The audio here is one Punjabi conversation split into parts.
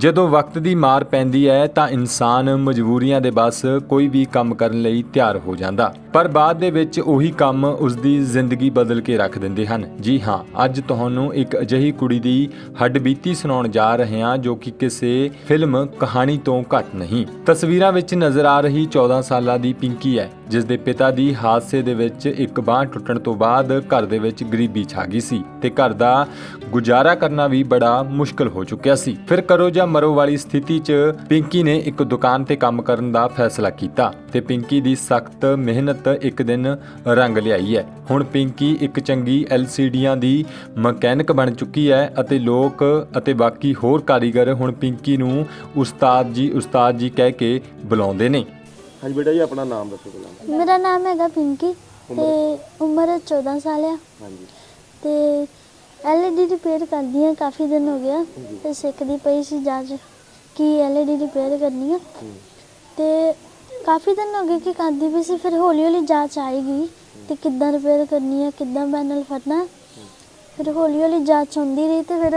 ਜਦੋਂ ਵਕਤ ਦੀ ਮਾਰ ਪੈਂਦੀ ਹੈ ਤਾਂ ਇਨਸਾਨ ਮਜਬੂਰੀਆਂ ਦੇ ਬਸ ਕੋਈ ਵੀ ਕੰਮ ਕਰਨ ਲਈ ਤਿਆਰ ਹੋ ਜਾਂਦਾ। ਪਰ ਬਾਅਦ ਦੇ ਵਿੱਚ ਉਹੀ ਕੰਮ ਉਸ ਦੀ ਜ਼ਿੰਦਗੀ ਬਦਲ ਕੇ ਰੱਖ ਦਿੰਦੇ ਹਨ। ਜੀ ਹਾਂ, ਅੱਜ ਤੁਹਾਨੂੰ ਇੱਕ ਅਜਿਹੀ ਕੁੜੀ ਦੀ ਹੱਡਬੀਤੀ ਸੁਣਾਉਣ ਜਾ ਰਹੇ ਹਾਂ ਜੋ ਕਿ ਕਿਸੇ ਫਿਲਮ ਕਹਾਣੀ ਤੋਂ ਘੱਟ ਨਹੀਂ। ਤਸਵੀਰਾਂ ਵਿੱਚ ਨਜ਼ਰ ਆ ਰਹੀ 14 ਸਾਲਾਂ ਦੀ ਪਿੰਕੀ ਹੈ, ਜਿਸ ਦੇ ਪਿਤਾ ਦੀ ਹਾਦਸੇ ਦੇ ਵਿੱਚ ਇੱਕ ਬਾਂਹ ਟੁੱਟਣ ਤੋਂ ਬਾਅਦ ਘਰ ਦੇ ਵਿੱਚ ਗਰੀਬੀ ਛਾ ਗਈ ਸੀ ਤੇ ਘਰ ਦਾ ਗੁਜ਼ਾਰਾ ਕਰਨਾ ਵੀ ਬੜਾ ਮੁਸ਼ਕਲ ਹੋ ਚੁੱਕਿਆ ਸੀ। ਫਿਰ ਕਰੋ ਜਾਂ ਮਰੋ ਵਾਲੀ ਸਥਿਤੀ 'ਚ ਪਿੰਕੀ ਨੇ ਇੱਕ ਦੁਕਾਨ ਤੇ ਕੰਮ ਕਰਨ ਦਾ ਫੈਸਲਾ ਕੀਤਾ ਤੇ ਪਿੰਕੀ ਦੀ ਸਖਤ ਮਿਹਨਤ ਇੱਕ ਦਿਨ ਰੰਗ ਲਿਆਈ ਹੈ। ਹੁਣ ਪਿੰਕੀ ਇੱਕ ਚੰਗੀ ਐਲਸੀਡੀਆਂ ਦੀ ਮਕੈਨਿਕ ਬਣ ਚੁੱਕੀ ਹੈ ਅਤੇ ਲੋਕ ਅਤੇ ਬਾਕੀ ਹੋਰ ਕਾਰੀਗਰ ਹੁਣ ਪਿੰਕੀ ਨੂੰ ਉਸਤਾਦ ਜੀ ਉਸਤਾਦ ਜੀ ਕਹਿ ਕੇ ਬੁਲਾਉਂਦੇ ਨੇ। ਹਾਂਜੀ ਬੇਟਾ ਜੀ ਆਪਣਾ ਨਾਮ ਦੱਸੋ ਪਹਿਲਾਂ। ਮੇਰਾ ਨਾਮ ਹੈਗਾ ਪਿੰਕੀ ਤੇ ਉਮਰ? 14 ਸਾਲ ਆ। ਹਾਂਜੀ। ਤੇ ਐਲਈਡੀ ਰਿਪੇਅਰ ਕਰਦੀ ਆ ਕਾਫੀ ਦਿਨ ਹੋ ਗਿਆ। ਤੇ ਸਿੱਖਦੀ ਪਈ ਸੀ ਜੱਜ ਕਿ ਐਲਈਡੀ ਰਿਪੇਅਰ ਕਰਨੀ ਆ। ਤੇ ਕਾਫੀ ਦਿਨ ਹੋ ਗਏ ਕਿ ਕਰਦੀ ਵੀ ਸੀ ਫਿਰ ਹੌਲੀ ਹੌਲੀ ਜਾਂਚ ਆਏਗੀ ਤੇ ਕਿੱਦਾਂ ਰਿਪੇਅਰ ਕਰਨੀ ਆ ਕਿੱਦਾਂ ਪੈਨਲ ਫੜਨਾ। ਫਿਰ ਹੌਲੀ ਹੌਲੀ ਜਾਂਚ ਹੁੰਦੀ ਰਹੀ ਤੇ ਫਿਰ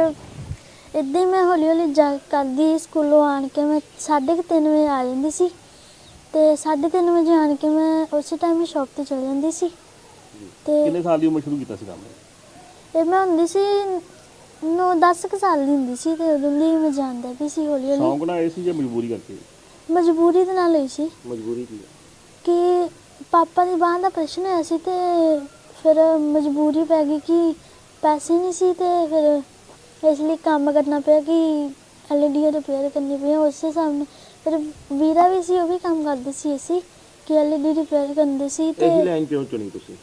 ਇਦਾਂ ਹੀ ਮੈਂ ਹੌਲੀ ਹੌਲੀ ਜਾ ਕਰਦੀ ਸਕੂਲੋਂ ਆਣ ਕੇ ਮੈਂ 3:30 ਵਜੇ ਆ ਜਾਂਦੀ ਸੀ ਤੇ 3:30 ਵਜੇ ਆਣ ਕੇ ਮੈਂ ਉਸੇ ਟਾਈਮ ਹੀ ਸ਼ਾਪ ਤੇ ਚਲ ਜਾਂਦੀ ਸੀ ਤੇ ਕਿੰਨੇ ਸਾਲ ਦੀ ਉਮਰ ਸ਼ੁਰੂ ਕੀਤਾ ਸੀ ਕੰਮ? ਇਹ ਮੈਂ ਹੁੰਦੀ ਸੀ 9 10 ਕੁ ਸਾਲ ਦੀ ਹੁੰਦੀ ਸੀ ਤੇ ਉਦੋਂ ਦੀ ਮੈਂ ਜਾਣਦਾ ਵੀ ਸੀ ਹੌਲੀ ਹੌਲੀ। ਸ਼ੌਂਕ ਨਾਲ ਆਏ ਸੀ ਜਾਂ ਮਜਬੂਰੀ ਕਰਕੇ? ਮਜਬੂਰੀ ਦੇ ਨਾਲ ਹੋਈ ਸੀ। ਮਜਬੂਰੀ ਕੀ ਹੈ ਕਿ ਪਾਪਾ ਦੀ ਬਾਂਹ ਦਾ ਪ੍ਰਸ਼ਨ ਹੋਇਆ ਸੀ ਤੇ ਫਿਰ ਮਜਬੂਰੀ ਪੈ ਗਈ ਕਿ ਪੈਸੇ ਨਹੀਂ ਸੀ ਤੇ ਫਿਰ ਇਸ ਲਈ ਕੰਮ ਕਰਨਾ ਪਿਆ ਕਿ ਐਲਈਡੀ ਰਿਪੇਅਰ ਕਰਨੀ ਪਈ ਉਸੇ ਸਾਹਮਣੇ ਫਿਰ ਵੀਰਾ ਵੀ ਸੀ ਉਹ ਵੀ ਕੰਮ ਕਰਦੇ ਸੀ ਅਸੀਂ ਕਿ ਐਲਈਡੀ ਰਿਪੇਅਰ ਕਰਦੇ ਸੀ ਤੇ ਇਹੀ ਲਾਈਨ ਕਿਉਂ ਚੁਣੀ ਤੁਸੀਂ?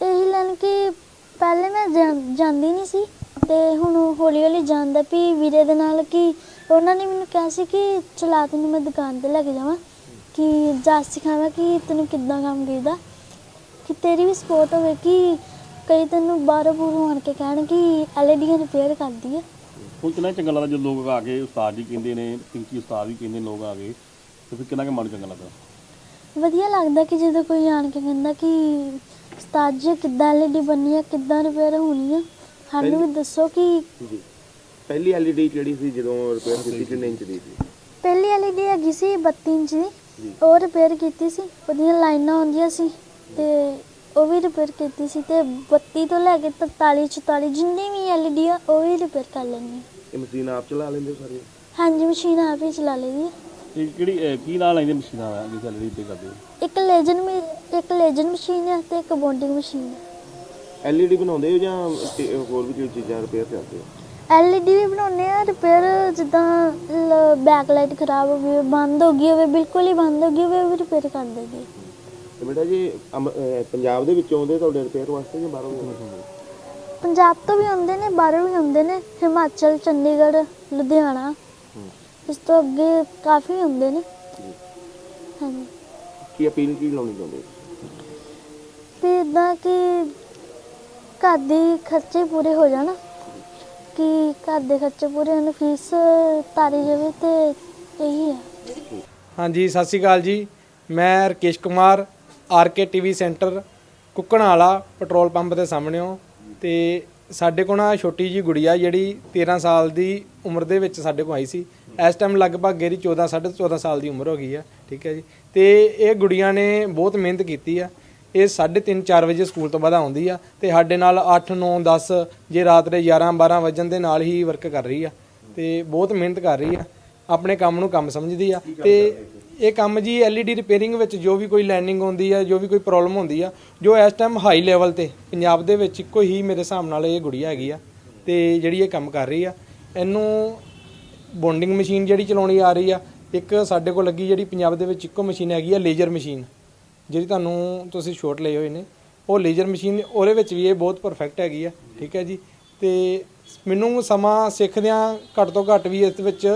ਇਹੀ ਲੈਣ ਕਿ ਪਹਿਲੇ ਮੈਂ ਜਾਂ- ਜਾਂਦੀ ਨਹੀਂ ਸੀ ਤੇ ਹੁਣ ਹੌਲੀ ਹੌਲੀ ਜਾਂਦਾ ਵੀ ਵੀਰੇ ਦੇ ਨਾਲ ਕਿ ਉਹਨਾਂ ਨੇ ਮੈਨੂੰ ਕਿਹਾ ਸੀ ਕਿ ਚਲਾ ਤੈਨੂੰ ਮੈਂ ਦੁਕਾਨ ਤੇ ਲੈ ਕੇ ਜਾਵਾਂ ਕਿ ਜਾ ਸਿਖਾਵਾਂ ਕਿ ਤੈਨੂੰ ਕਿੱਦਾਂ ਕੰਮ ਕਰੀਦਾ ਕਿ ਤੇਰੀ ਵੀ ਸਪੋਰਟ ਹੋਵੇ ਕਿ ਕਈ ਤੈਨੂੰ ਬਾਹਰੋਂ ਬੂਰੋਂ ਆਣ ਕੇ ਕਹਿਣ ਕਿ ਐਲਈਡੀਆਂ ਰਿਪੇਅਰ ਕਰਦੀ ਹੈ ਹੁਣ ਕਿੰਨਾ ਚੰਗਾ ਲੱਗਦਾ ਜਦੋਂ ਲੋਕ ਆ ਕੇ ਉਸਤਾਦ ਜੀ ਕਹਿੰਦੇ ਨੇ ਪਿੰਕੀ ਉਸਤਾਦ ਵੀ ਕਹਿੰਦੇ ਲੋਕ ਆ ਗਏ ਤੇ ਫਿਰ ਕਿੰਨਾ ਕੁ ਮਨ ਚੰਗਾ ਲੱਗਦਾ? ਵਧੀਆ ਲੱਗਦਾ ਕਿ ਜਦੋਂ ਕੋਈ ਆਣ ਕੇ ਕਹਿੰਦਾ ਕਿ ਉਸਤਾਦ ਜੀ ਕਿੱਦਾਂ ਐਲਈਡੀ ਬਣਨੀ ਹੈ ਕਿੱਦਾਂ ਰਿਪੇਅਰ ਹੋਣੀ ਹੈ ਸਾਨੂੰ ਵੀ ਦੱਸੋ ਕਿ ਪਹਿਲੀ ਐਲਈਡੀ ਜਿਹੜੀ ਸੀ ਜਦੋਂ ਰਿਪੇਅਰ ਕੀਤੀ ਕਿੰਨੇ ਇੰਚ ਦੀ ਸੀ? ਪਹਿਲੀ ਐਲਈਡੀ ਹੈਗੀ ਸੀ 32 ਇੰਚ ਦੀ। ਉਹ ਰਿਪੇਅਰ ਕੀਤੀ ਸੀ। ਉਹਦੀਆਂ ਲਾਈਨਾਂ ਹੁੰਦੀਆਂ ਸੀ ਤੇ ਉਹ ਵੀ ਰਿਪੇਅਰ ਕੀਤੀ ਸੀ ਤੇ 32 ਤੋਂ ਲੈ ਕੇ 43 44 ਜਿੰਨੀ ਵੀ ਐਲਈਡੀ ਆ ਉਹ ਵੀ ਰਿਪੇਅਰ ਕਰ ਲੈਣੀ ਹੈ। ਇਹ ਮਸ਼ੀਨ ਆਪ ਚਲਾ ਲੈਂਦੇ ਹੋ ਸਾਰੀਆਂ? ਹਾਂਜੀ ਮਸ਼ੀਨ ਆਪ ਹੀ ਚਲਾ ਲਈਦੀ ਹੈ। ਇਹ ਕਿਹੜੀ ਅਹ ਕੀ ਨਾਂ ਲੈਂਦੇ ਮਸ਼ੀਨਾਂ ਦਾ ਜਿਸ ਐਲਈਡੀ ਤੇ ਕਰਦੇ ਹੋ? ਇੱਕ ਲੇਜਨ ਮੀ- ਇੱਕ ਲੇਜਨ ਮਸ਼ੀਨ ਹੈ ਤੇ ਇੱਕ ਬੌਂਡਿੰਗ ਮਸ਼ੀਨ ਹੈ ਐਲਈਡੀ ਬਣਾਉਂਦੇ ਹੋ ਜਾਂ ਤੇ ਹੋਰ ਵੀ ਕੋਈ ਚੀਜ਼ਾਂ ਰਿਪੇਅਰ ਕਰਦੇ ਹੋ? ਐਲਈਡੀ ਵੀ ਬਣਾਉਂਦੇ ਆ ਰਿਪੇਅਰ ਜਿੱਦਾਂ ਬੈਕ ਲਾਈਟ ਖਰਾਬ ਹੋ ਗਈ ਹੋਵੇ, ਬੰਦ ਹੋ ਗਈ ਹੋਵੇ ਬਿਲਕੁਲ ਹੀ ਬੰਦ ਹੋ ਗਈ ਹੋਵੇ ਉਹ ਵੀ ਰਿਪੇਅਰ ਕਰ ਦਿੰਦੇ ਤੇ ਬੇਟਾ ਜੀ ਅਮ- ਅਹ ਪੰਜਾਬ ਦੇ ਵਿੱਚੋਂ ਆਉਂਦੇ ਤੁਹਾਡੇ ਰਿਪੇਅਰ ਵਾਸਤੇ ਜਾਂ ਬਾਹਰੋਂ ਵੀ ਆਉਂਦੇ? ਪੰਜਾਬ ਤੋਂ ਵੀ ਆਉਂਦੇ ਨੇ ਬਾਹਰੋਂ ਵੀ ਆਉਂਦੇ ਨੇ ਹਿਮਾਚਲ ਚੰਡੀਗੜ੍ਹ ਲੁਧਿਆਣਾ। ਇਸ ਤੋਂ ਅੱਗੇ ਕਾਫੀ ਹੁੰਦੇ ਨੇ। ਹਾਂਜੀ। ਕੀ ਅਪੀਲ ਕੀ ਲਾਉਣੀ ਚਾਹੁੰਦੇ ਹੋ? ਤੇ ਇਦਾਂ ਕਿ ਘਰ ਦੇ ਖਰਚੇ ਪੂਰੇ ਹੋ ਜਾਣ। ਕਿ ਘਰ ਦੇ ਖਰਚੇ ਪੂਰੇ ਹੋਣ ਫੀਸ ਤਾਰੀ ਜਾਵੇ ਤੇ ਇਹੀ ਹੈ। ਹਾਂਜੀ, ਸਤਿ ਸ਼੍ਰੀ ਅਕਾਲ ਜੀ। ਮੈਂ Rakesh Kumar RK TV centre Kukkanala petrol pump ਦੇ ਸਾਹਮਣੇੋਂ ਤੇ ਸਾਡੇ ਕੋਲ ਨਾ ਛੋਟੀ ਜੀ ਗੁੜੀਆ ਜਿਹੜੀ 13 ਸਾਲ ਦੀ ਉਮਰ ਦੇ ਵਿੱਚ ਸਾਡੇ ਕੋਲ ਆਈ ਸੀ। ਇਸ ਟਾਈਮ ਲਗਭਗ ਇਹਦੀ 14 14.5 ਸਾਲ ਦੀ ਉਮਰ ਹੋ ਗਈ ਆ, ਠੀਕ ਹੈ ਜੀ। ਤੇ ਇਹ ਗੁੜੀਆ ਨੇ ਬਹੁਤ ਮਿਹਨਤ ਕੀਤੀ ਆ। ਇਹ 3:30 4 ਵਜੇ ਸਕੂਲ ਤੋਂ ਬਾਅਦ ਆਉਂਦੀ ਆ ਤੇ ਸਾਡੇ ਨਾਲ 8 9 10 ਜੇ ਰਾਤ ਦੇ 11 12 ਵਜਣ ਦੇ ਨਾਲ ਹੀ ਵਰਕ ਕਰ ਰਹੀ ਆ ਤੇ ਬਹੁਤ ਮਿਹਨਤ ਕਰ ਰਹੀ ਆ ਆਪਣੇ ਕੰਮ ਨੂੰ ਕੰਮ ਸਮਝਦੀ ਆ ਤੇ ਇਹ ਕੰਮ ਜੀ ਐਲਈਡੀ ਰਿਪੇਅਰਿੰਗ ਵਿੱਚ ਜੋ ਵੀ ਕੋਈ ਲੈਂਡਿੰਗ ਹੁੰਦੀ ਆ ਜੋ ਵੀ ਕੋਈ ਪ੍ਰੋਬਲਮ ਹੁੰਦੀ ਆ ਜੋ ਇਸ ਟਾਈਮ ਹਾਈ ਲੈਵਲ ਤੇ ਪੰਜਾਬ ਦੇ ਵਿੱਚ ਇੱਕੋ ਹੀ ਮੇਰੇ ਹਿਸਾਬ ਨਾਲ ਇਹ ਗੁੜੀਆ ਹੈਗੀ ਆ ਤੇ ਜਿਹੜੀ ਇਹ ਕੰਮ ਕਰ ਰਹੀ ਆ ਇਹਨੂੰ ਬੌਂਡਿੰਗ ਮਸ਼ੀਨ ਜਿਹੜੀ ਚਲਾਉਣੀ ਆ ਰਹੀ ਆ ਇੱਕ ਸਾਡੇ ਕੋਲ ਲੱਗੀ ਜਿਹੜੀ ਪੰਜਾਬ ਦੇ ਵਿੱਚ ਇੱਕੋ ਮਸ਼ੀਨ ਹੈਗੀ ਆ ਲੇਜ਼ਰ ਮਸ਼ੀਨ ਜਿਹੜੀ ਤੁਹਾਨੂੰ ਤੁਸੀਂ ਛੋਟ ਲਏ ਹੋਏ ਨੇ, ਉਹ ਲੇਜ਼ਰ ਮਸ਼ੀਨ ਉਹਦੇ ਵਿੱਚ ਵੀ ਇਹ ਬਹੁਤ ਪਰਫੈਕਟ ਹੈਗੀ ਆ, ਠੀਕ ਹੈ ਜੀ। ਤੇ ਮੈਨੂੰ ਸਮਾਂ ਸਿੱਖਦਿਆਂ ਘੱਟ ਤੋਂ ਘੱਟ ਵੀ ਇਸ ਵਿੱਚ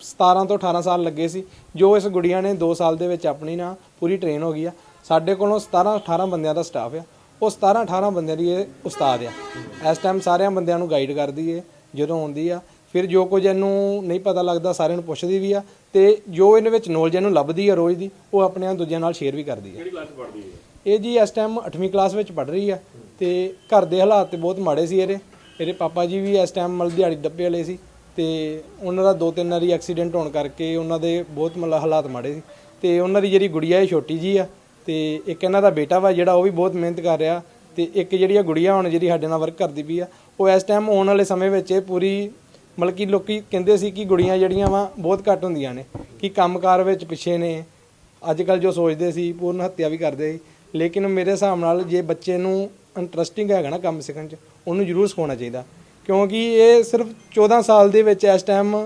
17 ਤੋਂ 18 ਸਾਲ ਲੱਗੇ ਸੀ। ਜੋ ਇਸ ਗੁੜੀਆਂ ਨੇ 2 ਸਾਲ ਦੇ ਵਿੱਚ ਆਪਣੀ ਨਾ ਪੂਰੀ ਟ੍ਰੇਨ ਹੋ ਗਈ ਆ। ਸਾਡੇ ਕੋਲੋਂ 17 18 ਬੰਦਿਆਂ ਦਾ ਸਟਾਫ ਆ। ਉਹ 17 18 ਬੰਦਿਆਂ ਦੀ ਇਹ ਉਸਤਾਦ ਆ। ਇਸ ਟਾਈਮ ਸਾਰਿਆਂ ਬੰਦਿਆਂ ਨੂੰ ਗਾਈਡ ਕਰਦੀ ਏ, ਜਦੋਂ ਆਉਂਦੀ ਆ। ਫਿਰ ਜੋ ਕੁਝ ਇਹਨੂੰ ਨਹੀਂ ਪਤਾ ਲੱਗਦਾ ਸਾਰਿਆਂ ਨੂੰ ਪੁੱਛਦੀ ਵੀ ਆ ਤੇ ਜੋ ਇਹਦੇ ਵਿੱਚ ਨੌਲੇਜ ਇਹਨੂੰ ਲੱਭਦੀ ਆ ਰੋਜ਼ ਦੀ ਉਹ ਆਪਣੇ ਦੂਜਿਆਂ ਨਾਲ ਸ਼ੇਅਰ ਵੀ ਕਰਦੀ ਆ। ਕਿਹੜੀ ਕਲਾਸ ਪੜ੍ਹਦੀ ਹੈ ਇਹ ਜੀ ਇਸ ਟਾਈਮ 8ਵੀਂ ਕਲਾਸ ਵਿੱਚ ਪੜ੍ਹ ਰਹੀ ਆ ਤੇ ਘਰ ਦੇ ਹਾਲਾਤ ਤੇ ਬਹੁਤ ਮਾੜੇ ਸੀ ਇਹਦੇ। ਇਹਦੇ ਪਾਪਾ ਜੀ ਵੀ ਇਸ ਟਾਈਮ ਮਲ ਦਿਹਾੜੀ ਡੱਬੇ ਵਾਲੇ ਸੀ ਤੇ ਉਹਨਾਂ ਦਾ ਦੋ ਤਿੰਨ ਵਾਰੀ ਐਕਸੀਡੈਂਟ ਹੋਣ ਕਰਕੇ ਉਹਨਾਂ ਦੇ ਬਹੁਤ ਮਤਲਬ ਹਾਲਾਤ ਮਾੜੇ ਸੀ ਤੇ ਉਹਨਾਂ ਦੀ ਜਿਹੜੀ ਗੁੜੀਆ ਹੈ ਛੋਟੀ ਜੀ ਆ ਤੇ ਇੱਕ ਇਹਨਾਂ ਦਾ ਬੇਟਾ ਵਾ ਜਿਹੜਾ ਉਹ ਵੀ ਬਹੁਤ ਮਿਹਨਤ ਕਰ ਰਿਹਾ ਤੇ ਇੱਕ ਜਿਹੜੀ ਆ ਗੁੜੀਆ ਹੁਣ ਜਿਹੜੀ ਸਾਡੇ ਨਾਲ ਵਰਕ ਕਰਦੀ ਪਈ ਆ ਉਹ ਇਸ ਟਾਈਮ ਆਉਣ ਵਾਲੇ ਸਮੇਂ ਵਿੱਚ ਇਹ ਪੂਰੀ ਮਤਲਬ ਕਿ ਲੋਕੀ ਕਹਿੰਦੇ ਸੀ ਕਿ ਗੁੜੀਆਂ ਜਿਹੜੀਆਂ ਵਾ ਬਹੁਤ ਘੱਟ ਹੁੰਦੀਆਂ ਨੇ ਕਿ ਕੰਮਕਾਰ ਵਿੱਚ ਪਿੱਛੇ ਨੇ। ਅੱਜ ਕੱਲ ਜੋ ਸੋਚਦੇ ਸੀ ਪੂਰਨ ਹੱਤਿਆ ਵੀ ਕਰਦੇ ਸੀ। ਲੇਕਿਨ ਮੇਰੇ ਹਿਸਾਬ ਨਾਲ ਜੇ ਬੱਚੇ ਨੂੰ ਇੰਟਰਸਟਿੰਗ ਹੈਗਾ ਨਾ ਕੰਮ ਸਿੱਖਣ 'ਚ ਉਹਨੂੰ ਜ਼ਰੂਰ ਸਿਖਾਉਣਾ ਚਾਹੀਦਾ। ਕਿਉਂਕਿ ਇਹ ਸਿਰਫ 14 ਸਾਲ ਦੇ ਵਿੱਚ ਇਸ ਟਾਈਮ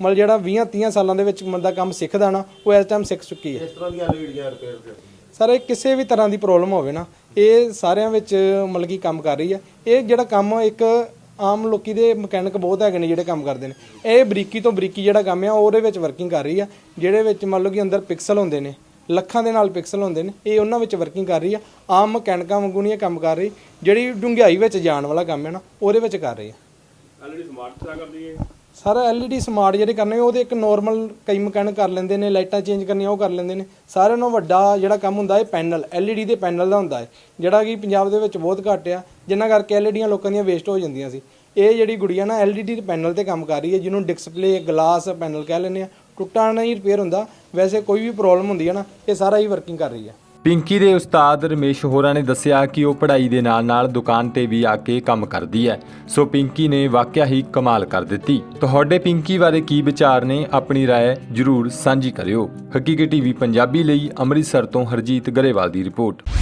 ਮਤਲਬ ਜਿਹੜਾ 20 30 ਸਾਲਾਂ ਦੇ ਵਿੱਚ ਬੰਦਾ ਕੰਮ ਸਿੱਖਦਾ ਨਾ ਉਹ ਇਸ ਟਾਈਮ ਸਿੱਖ ਚੁੱਕੀ ਹੈ। ਇਸ ਤਰ੍ਹਾਂ ਦੀਆਂ ਐਲਈਡੀਆਂ ਰਿਪੇਅਰ ਕਰਦੀ ਸਰ ਇਹ ਕਿਸੇ ਵੀ ਤਰ੍ਹਾਂ ਦੀ ਪ੍ਰੋਬਲਮ ਹੋਵੇ ਨਾ ਇਹ ਸਾਰਿਆਂ ਵਿੱਚ ਮਤਲਬ ਕਿ ਕੰਮ ਕਰ ਰਹੀ ਹੈ। ਇਹ ਜਿਹੜਾ ਕੰਮ ਇੱਕ ਆਮ ਲੋਕੀ ਦੇ ਮਕੈਨਿਕ ਬਹੁਤ ਹੈਗੇ ਨੇ ਜਿਹੜੇ ਕੰਮ ਕਰਦੇ ਨੇ। ਇਹ ਬਰੀਕੀ ਤੋਂ ਬਰੀਕੀ ਜਿਹੜਾ ਕੰਮ ਆ, ਉਹਦੇ ਵਿੱਚ ਵਰਕਿੰਗ ਕਰ ਰਹੀ ਆ, ਜਿਹੜੇ ਵਿੱਚ ਮੰਨ ਲਓ ਕਿ ਅੰਦਰ ਪਿਕਸਲ ਹੁੰਦੇ ਨੇ, ਲੱਖਾਂ ਦੇ ਨਾਲ ਪਿਕਸਲ ਹੁੰਦੇ ਨੇ, ਇਹ ਉਹਨਾਂ ਵਿੱਚ ਵਰਕਿੰਗ ਕਰ ਰਹੀ ਆ। ਆਮ ਮਕੈਨਿਕਾਂ ਵਾਂਗੂ ਨਹੀਂ ਇਹ ਕੰਮ ਕਰ ਰਹੀ। ਜਿਹੜੀ ਡੂੰਘਾਈ ਵਿੱਚ ਜਾਣ ਵਾਲਾ ਕੰਮ ਹੈ ਨਾ, ਉਹਦੇ ਵਿੱਚ ਕਰ ਰਹੀ ਆ। ਐਲਈਡੀ ਸਮਾਰਟ ਤਰ੍ਹਾਂ ਕਰਦੀ ਹੈ। ਸਾਰਾ LED ਸਮਾਰਟ ਜਿਹੜੇ ਕਰਨੇ ਉਹਦੇ ਇੱਕ ਨਾਰਮਲ ਕਈ ਮਕੈਨਿਕ ਕਰ ਲੈਂਦੇ ਨੇ, ਲਾਈਟਾਂ ਚੇਂਜ ਕਰਨੀਆਂ, ਉਹ ਕਰ ਲੈਂਦੇ ਨੇ। ਸਾਰਿਆਂ ਨਾਲੋਂ ਵੱਡਾ ਜਿਹੜਾ ਕੰਮ ਹੁੰਦਾ ਹੈ ਪੈਨਲ, LED ਦੇ ਪੈਨਲ ਦਾ ਹੁੰਦਾ ਹੈ ਜਿਹੜਾ ਕਿ ਪੰਜਾਬ ਦੇ ਵਿੱਚ ਬਹੁਤ ਘੱਟ ਆ, ਜਿੰਨਾ ਕਰਕੇ LEDਆਂ ਲੋਕਾਂ ਦੀਆਂ ਵੇਸਟ ਹੋ ਜਾਂਦੀਆਂ ਸੀ। ਇਹ ਜਿਹੜੀ ਗੁੜੀਆ ਨਾ, LED ਦੇ ਪੈਨਲ ਤੇ ਕੰਮ ਕਰ ਰਹੀ ਹੈ, ਜਿਹਨੂੰ ਡਿਸਪਲੇ ਗਲਾਸ ਪੈਨਲ ਕਹਿ ਲੈਂਦੇ ਆ। ਟੁੱਟਾ ਨਹੀਂ ਰਿਪੇਅਰ ਹੁੰਦਾ, ਵੈਸੇ ਕੋਈ ਵੀ ਪ੍ਰੋਬਲਮ ਹੁੰਦੀ ਹੈ ਨਾ, ਇਹ ਸਾਰਾ ਹੀ ਵਰਕਿੰਗ ਕਰ ਰਹੀ ਹੈ। ਪਿੰਕੀ ਦੇ ਉਸਤਾਦ ਰਮੇਸ਼ ਹੋਰਾਂ ਨੇ ਦੱਸਿਆ ਕਿ ਉਹ ਪੜ੍ਹਾਈ ਦੇ ਨਾਲ-ਨਾਲ ਦੁਕਾਨ ਤੇ ਵੀ ਆ ਕੇ ਕੰਮ ਕਰਦੀ ਹੈ ਸੋ ਪਿੰਕੀ ਨੇ ਵਾਕਿਆ ਹੀ ਕਮਾਲ ਕਰ ਦਿੱਤੀ ਤੁਹਾਡੇ ਪਿੰਕੀ ਬਾਰੇ ਕੀ ਵਿਚਾਰ ਨੇ ਆਪਣੀ رائے ਜਰੂਰ ਸਾਂਝੀ ਕਰਿਓ ਹਕੀਕੀ ਟੀਵੀ ਪੰਜਾਬੀ ਲਈ ਅੰਮ੍ਰਿਤਸਰ ਤੋਂ ਹਰਜੀਤ ਗਰੇਵਾਲ ਦੀ ਰਿਪੋਰਟ